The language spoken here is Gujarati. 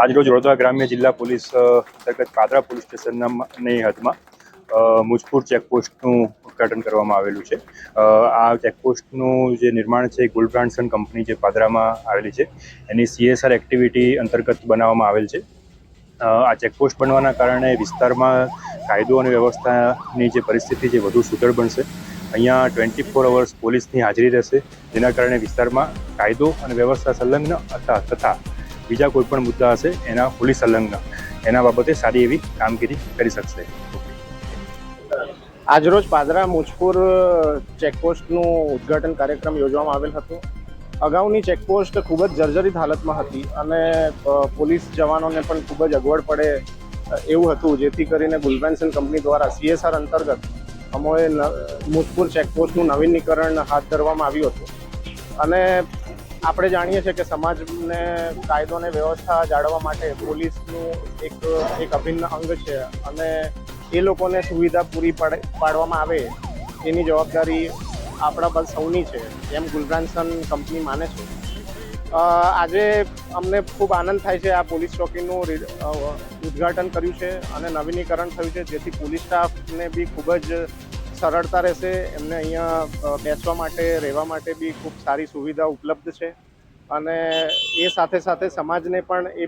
આજરોજ વડોદરા ગ્રામ્ય જિલ્લા પોલીસ અંતર્ગત પાદરા પોલીસ સ્ટેશનના હદમાં મુજપુર ચેકપોસ્ટનું ઉદ્ઘાટન કરવામાં આવેલું છે. આ ચેકપોસ્ટનું જે નિર્માણ છે ગુલબ્રાન્ડસન કંપની જે પાદરામાં આવેલી છે, એની સીએસઆર એક્ટિવિટી અંતર્ગત બનાવવામાં આવેલ છે. આ ચેકપોસ્ટ બનવાના કારણે વિસ્તારમાં કાયદો અને વ્યવસ્થાની જે પરિસ્થિતિ છે વધુ સુદૃઢ બનશે. અહીંયા ટ્વેન્ટી ફોર અવર્સ પોલીસની હાજરી રહેશે. જેના કારણે વિસ્તારમાં કાયદો અને વ્યવસ્થા સંલગ્ન અથવા તથા બીજા કોઈ પણ મુદ્દા હશે, એના પોલીસ સંલગ્ન એના બાબતે સારી એવી કામગીરી કરી શકશે. આજરોજ પાદરા મુજપુર ચેકપોસ્ટનું ઉદ્ઘાટન કાર્યક્રમ યોજવામાં આવેલ હતો. અગાઉની ચેકપોસ્ટ ખૂબ જ જર્જરિત હાલતમાં હતી અને પોલીસ જવાનોને પણ ખૂબ જ અગવડ પડે એવું હતું. જેથી કરીને ગુલબેન્સન કંપની દ્વારા સીએસઆર અંતર્ગત અમોએ મુજપુર ચેકપોસ્ટનું નવીનીકરણ હાથ ધરવામાં આવ્યું હતું. અને આપણે જાણીએ છીએ કે સમાજને કાયદો અને વ્યવસ્થા જાળવવા માટે પોલીસનું એક એક અભિન્ન અંગ છે અને એ લોકોને સુવિધા પૂરી પાડે, પાડવામાં આવે એની જવાબદારી આપણા પર સૌની છે, એમ ગુલબ્રાન્સન કંપની માને છે. આજે અમને ખૂબ આનંદ થાય છે આ પોલીસ ચોકીનું ઉદ્ઘાટન કર્યું છે અને નવીનીકરણ થયું છે, જેથી પોલીસ સ્ટાફને બી ખૂબ જ સરળતા રહેશે, એમને અહીંયા બેસવા માટે, રહેવા માટે બી ખૂબ સારી સુવિધા ઉપલબ્ધ છે. અને એ સાથે સાથે સમાજને પણ એ